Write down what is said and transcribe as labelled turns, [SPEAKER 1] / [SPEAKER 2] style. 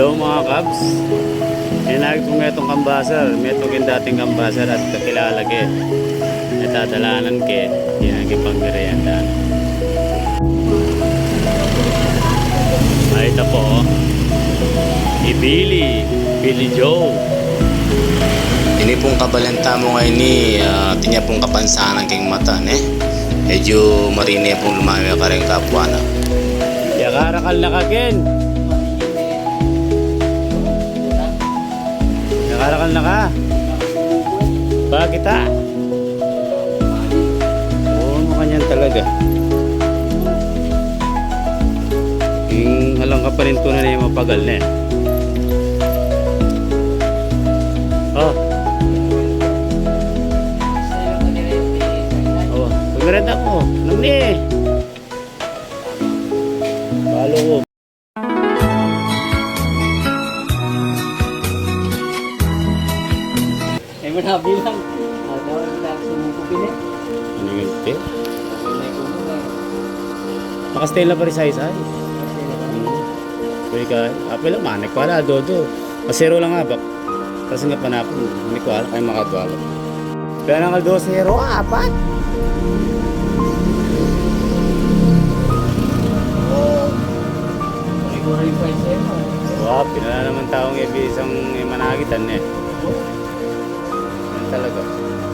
[SPEAKER 1] Hello mga Cubs. Hinagi ko metong kambasar. Metong yung dating kambasar at kakilala ke. Natadalanan ke. Hinagi pang merienda. Ay, ito po. oh. Si Billy. Billy Joe.
[SPEAKER 2] Ini pong kabalenta mo ngayon ni uh, tinya pong kapansanan keng mata ne. Medyo marine pong lumami ka rin kapwa na.
[SPEAKER 1] Yakarakal na ka, Ken. Yakarakal na ka. Bakit ah? Oo, mukha niyan talaga. Yung halang ka pa rin tunay na yung mapagal na eh. Oh. Oh, pagmerenda ko. Anong ni? Palo ko.
[SPEAKER 3] Ay mo na bilang. Ano na sumuko pili.
[SPEAKER 1] Ano yung te? Nakastay na pa rin sa isa eh. Pwede ka, apa lang manik pala, dodo. Masero lang nga ba? Kasi nga panapon, hindi ko alam kayo makagawa. Kaya nang kaldo zero, apat.
[SPEAKER 3] Eh.
[SPEAKER 1] Wow, pinala naman taong ibig isang managitan eh talaga.